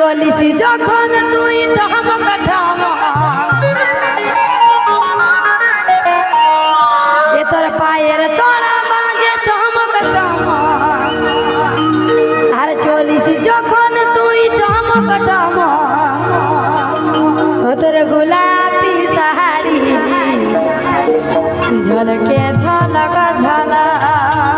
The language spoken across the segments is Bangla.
চলিস যখন তুই ঠমক ঠমক এ তোর পায়ের তোরা বাজে চমক চমক। আর চলিস যখন তুই টমক ও তোর গোলাপি শাড়ি। ঝলকে ঝলক ঝলক।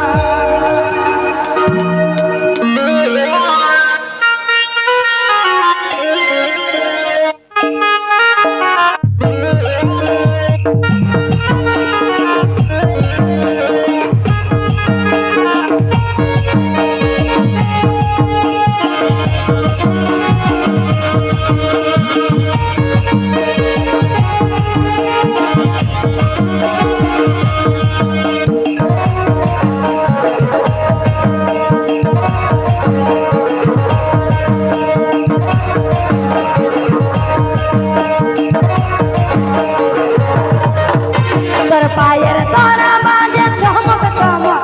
তোর পায়ের তোরা বাজে চমক চমক।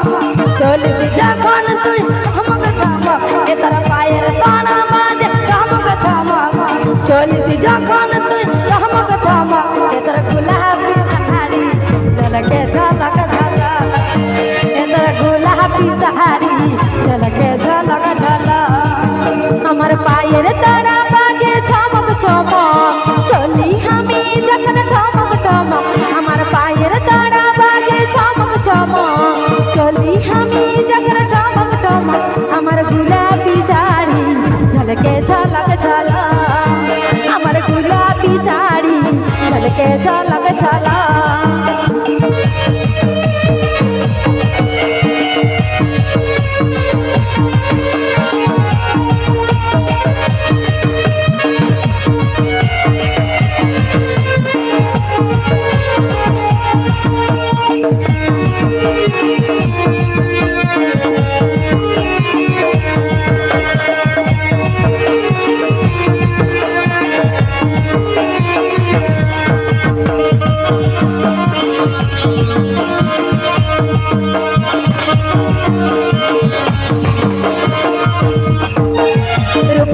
চলিস যখন তুই, চমক চমক। এ তোর পায়ের তোরা বাজে চমক চমক। চলিস যখন তুই, চমক চমক। এ তোর গুলাবি শাড়ি ঝলকে ঝলক ঝলক। এ তোর গুলাবি শাড়ি ঝলকে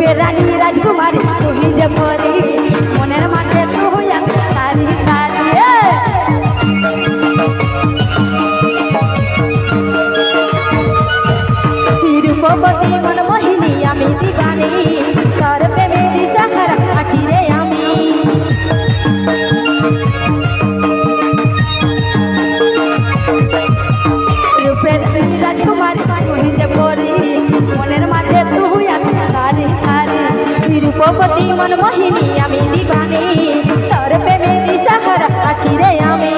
রূপের রানী রাজকুমারী, তুই যে পরি মনের মাঝে তুই সারি সারি এ! রূপবতী মন মোহিনী আমি দিবানি রূপবতী মন মোহিনী, আমি দিবানি। তোর প্রেমে দিশাহারা আছি রে আমি।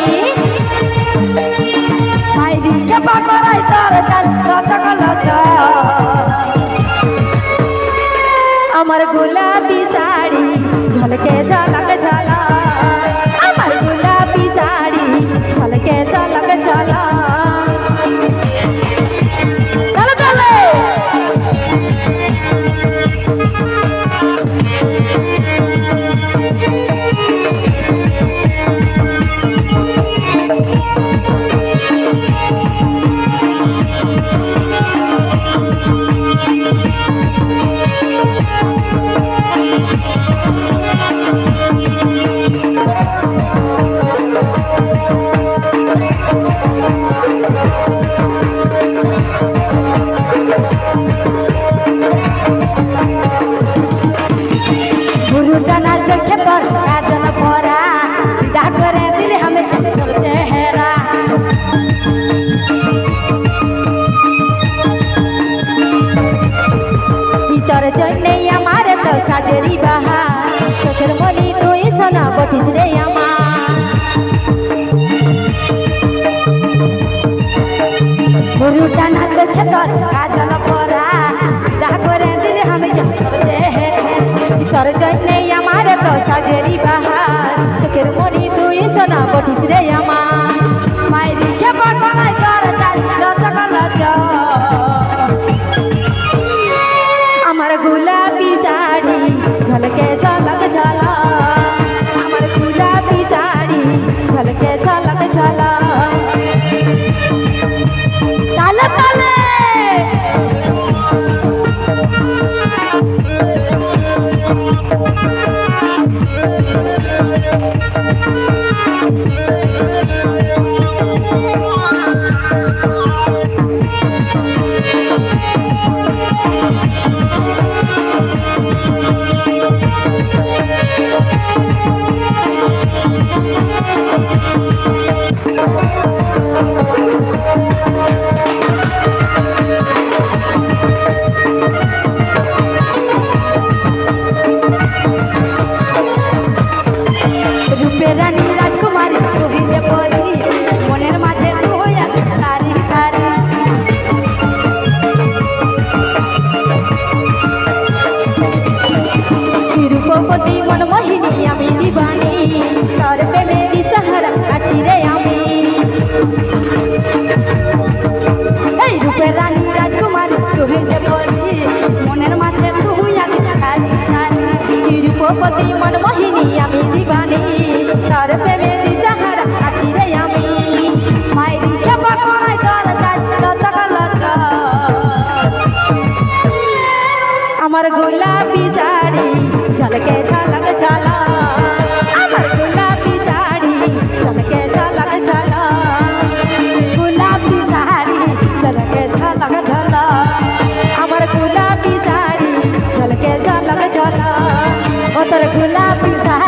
মাইরি দিকে করাই তোর জন্যেই আমার তো সাজেরি বাহা চোখের মনি তুই সোনা বটিস রে আমার। গুরুটা না চোখে তোর কাজল ভরা ডাকরে দিলে আমি তোর তোর জন্যেই আমার তো সাজেরি বাহার। চোখের মনি তুই সোনা বটিস রে আমার। মায়ের খেপা কলাই কর চাল লচক লচক Thank. রূপতি মনমোহিনী আমি দিবানি। তোর প্রেমে দিশাহারা আছি রে আমি। এই রূপে রানী রাজকুমারী, তুহে lápiz. Ajá.